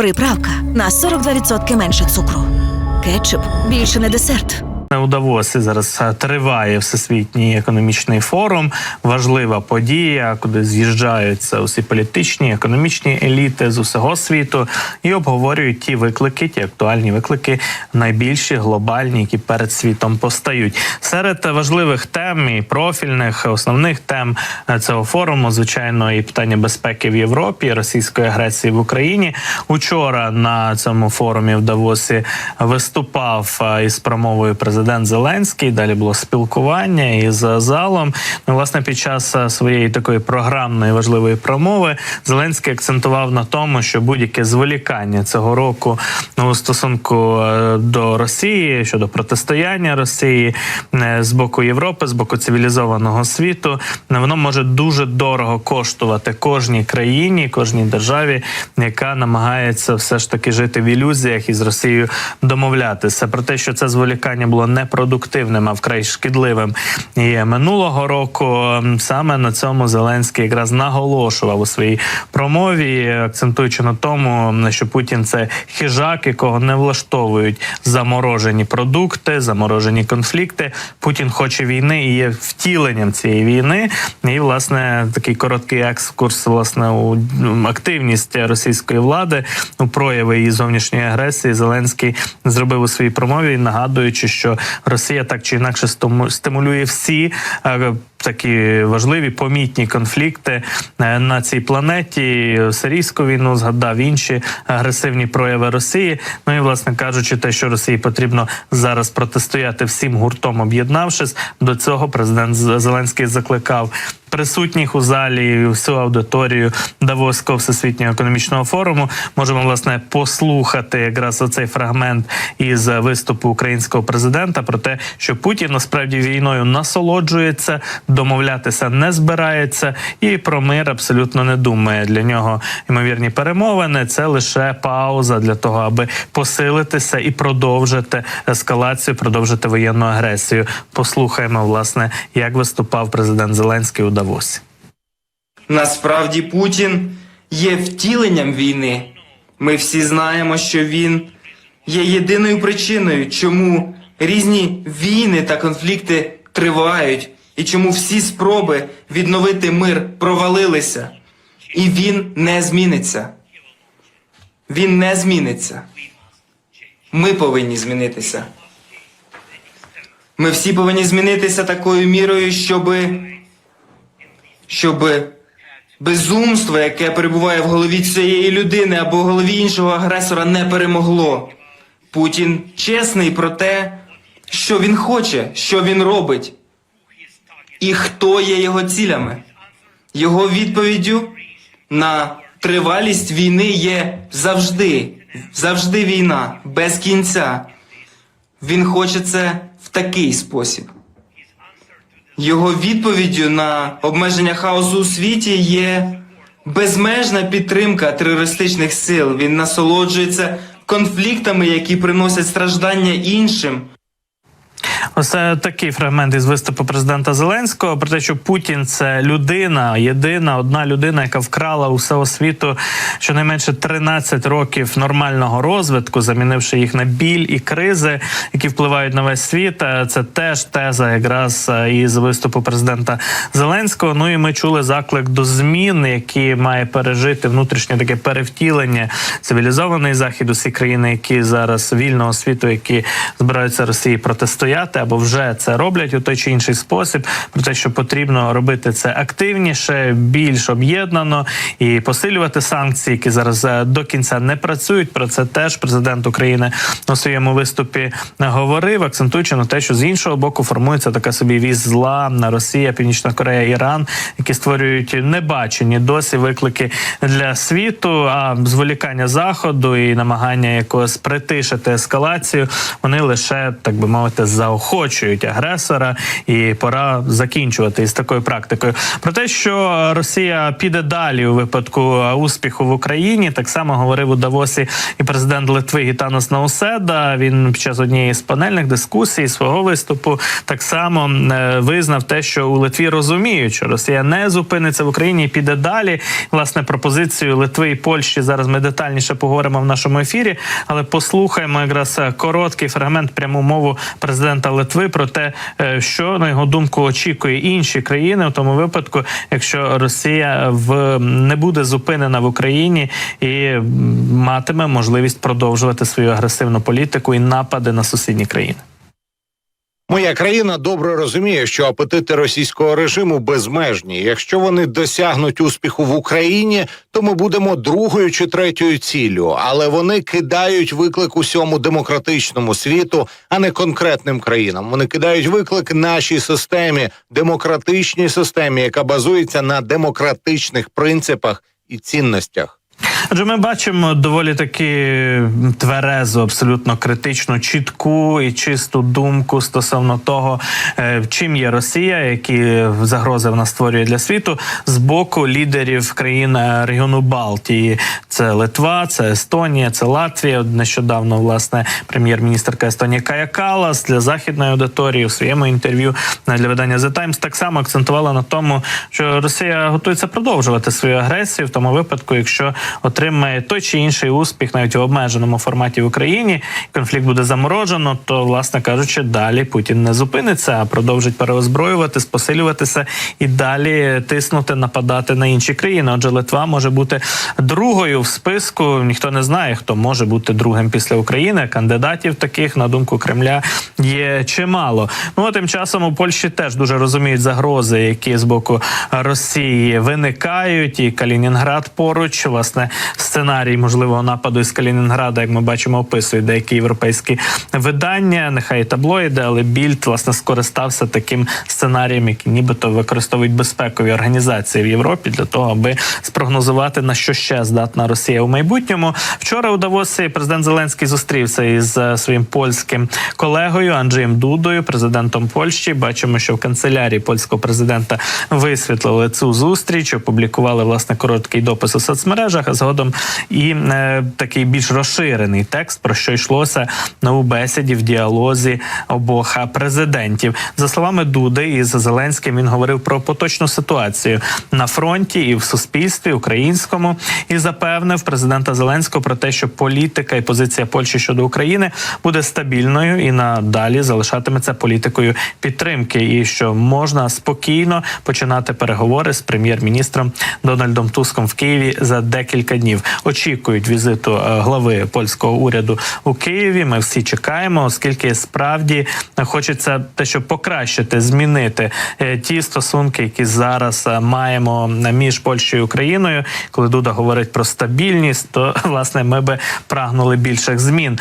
Приправка на 42% менше цукру. Кетчуп більше не десерт. У Давосі зараз е, триває всесвітній економічний форум. Важлива подія, куди з'їжджаються усі політичні, економічні еліти з усього світу і обговорюють ті виклики, ті актуальні виклики, найбільші глобальні, які перед світом постають. Серед важливих тем і профільних основних тем е, цього форуму, звичайно, і питання безпеки в Європі, російської агресії в Україні. Учора на цьому форумі в Давосі виступав е, із промовою президент Зеленський. Далі було спілкування із залом. Ну, власне, під час е, своєї такої програмної важливої промови Зеленський акцентував на тому, що будь-яке зволікання цього року ну, у стосунку е, до Росії щодо протистояння Росії е, з боку Європи, з боку цивілізованого світу, воно може дуже дорого коштувати кожній країні, кожній державі, яка намагається все ж таки жити в ілюзіях і з Росією домовлятися. Про те, що це зволікання було непродуктивним, а вкрай шкідливим. І минулого року саме на цьому Зеленський якраз наголошував у своїй промові, акцентуючи на тому, що Путін це хижак, якого не влаштовують заморожені продукти, заморожені конфлікти. Путін хоче війни і є втіленням цієї війни. І власне такий короткий екскурс, власне, у активність російської влади у прояви її зовнішньої агресії. Зеленський зробив у своїй промові, нагадуючи, що Росія так чи інакше стимулює всі. е, Такі важливі помітні конфлікти е, на цій планеті. Сирійську війну згадав інші агресивні прояви Росії. Ну і власне кажучи, те, що Росії потрібно зараз протистояти всім гуртом, об'єднавшись до цього, президент Зеленський закликав присутніх у залі всю аудиторію Давоського всесвітнього економічного форуму. Можемо власне послухати якраз оцей фрагмент із виступу українського президента про те, що Путін насправді війною насолоджується, домовлятися не збирається, і про мир абсолютно не думає. Для нього ймовірні перемовини це лише пауза для того, аби посилитися і продовжити ескалацію, продовжити воєнну агресію. Послухаємо, власне, як виступав президент Зеленський у Давосі. Насправді Путін є втіленням війни. Ми всі знаємо, що він є єдиною причиною, чому різні війни та конфлікти тривають, і чому всі спроби відновити мир провалилися. І він не зміниться. Він не зміниться. Ми повинні змінитися. Ми всі повинні змінитися такою мірою, щоби щоб безумство, яке перебуває в голові цієї людини або в голові іншого агресора, не перемогло. Путін чесний про те, що він хоче, що він робить, і хто є його цілями. Його відповіддю на тривалість війни є завжди, завжди війна, без кінця. Він хоче це в такий спосіб. Його відповіддю на обмеження хаосу у світі є безмежна підтримка терористичних сил. Він насолоджується конфліктами, які приносять страждання іншим. Ось е, такий фрагмент із виступу президента Зеленського про те, що Путін це людина, єдина одна людина, яка вкрала у всього світу щонайменше 13 років нормального розвитку, замінивши їх на біль і кризи, які впливають на весь світ. Це теж теза, якраз е, із виступу президента Зеленського. Ну і ми чули заклик до змін, які має пережити внутрішнє таке перевтілення цивілізований захід, усі країни, які зараз вільного світу, які збираються Росії протистояти або вже це роблять у той чи інший спосіб. Про те, що потрібно робити це активніше, більш об'єднано і посилювати санкції, які зараз е, до кінця не працюють. Про це теж президент України у своєму виступі говорив, акцентуючи на те, що з іншого боку формується така собі віз зла на Росія, Північна Корея, Іран, які створюють небачені досі виклики для світу. А зволікання заходу і намагання якось притишити ескалацію, вони лише так би мовити заохочують оточують агресора, і пора закінчувати із такою практикою. Про те, що Росія піде далі у випадку успіху в Україні, так само говорив у Давосі і президент Литви Гітанос Науседа. Він під час однієї з панельних дискусій свого виступу так само е, визнав те, що у Литві розуміють, що Росія не зупиниться в Україні і піде далі. Власне, пропозицію Литви і Польщі зараз ми детальніше поговоримо в нашому ефірі. Але послухаємо якраз е, короткий фрагмент пряму мову президента Литви про те, е, що на його думку очікує інші країни у тому випадку, якщо Росія в не буде зупинена в Україні і матиме можливість продовжувати свою агресивну політику і напади на сусідні країни. Моя країна добре розуміє, що апетити російського режиму безмежні. Якщо вони досягнуть успіху в Україні, то ми будемо другою чи третьою ціллю. Але вони кидають виклик усьому демократичному світу, а не конкретним країнам. Вони кидають виклик нашій системі, демократичній системі, яка базується на демократичних принципах і цінностях. Адже ми бачимо доволі таки тверезу, абсолютно критичну, чітку і чисту думку стосовно того, е, чим є Росія, які загрози вона створює для світу з боку лідерів країн е, регіону Балтії. Це Литва, це Естонія, це Латвія. Нещодавно власне прем'єр-міністрка Естонії Кая Калас для західної аудиторії у своєму інтерв'ю е, для видання The Times так само акцентувала на тому, що Росія готується продовжувати свою агресію в тому випадку, якщо отримає той чи інший успіх, навіть у обмеженому форматі в Україні, конфлікт буде заморожено, то власне кажучи, далі Путін не зупиниться, а продовжить переозброюватись, посилюватися і далі тиснути, нападати на інші країни. Отже, Литва може бути другою в списку. Ніхто не знає, хто може бути другим після України. Кандидатів таких на думку Кремля є чимало. Ну а тим часом у Польщі теж дуже розуміють загрози, які з боку Росії виникають, і Калінінград поруч. Власне, сценарій можливого нападу із Калінінграда, як ми бачимо, описують деякі європейські видання. Нехай таблоїди, але більд власне скористався таким сценарієм, який нібито використовують безпекові організації в Європі для того, аби спрогнозувати на що ще здатна Росія у майбутньому. Вчора у Давосі президент Зеленський зустрівся із е, своїм польським колегою Анджеєм Дудою, президентом Польщі. Бачимо, що в канцелярії польського президента висвітлили цю зустріч, опублікували власне короткий допис у соцмережах. Згодом і е, такий більш розширений текст про що йшлося на у бесіді в діалозі обох президентів. За словами Дуди, із Зеленським він говорив про поточну ситуацію на фронті і в суспільстві українському, і запевнив президента Зеленського про те, що політика і позиція Польщі щодо України буде стабільною і надалі залишатиметься політикою підтримки, і що можна спокійно починати переговори з прем'єр-міністром Дональдом Туском в Києві за декілька днів. Очікують візиту е, глави польського уряду у Києві. Ми всі чекаємо, оскільки справді хочеться те, щоб покращити, змінити е, ті стосунки, які зараз е, маємо між Польщею і Україною. Коли Дуда говорить про стабільність, то власне ми би прагнули більших змін.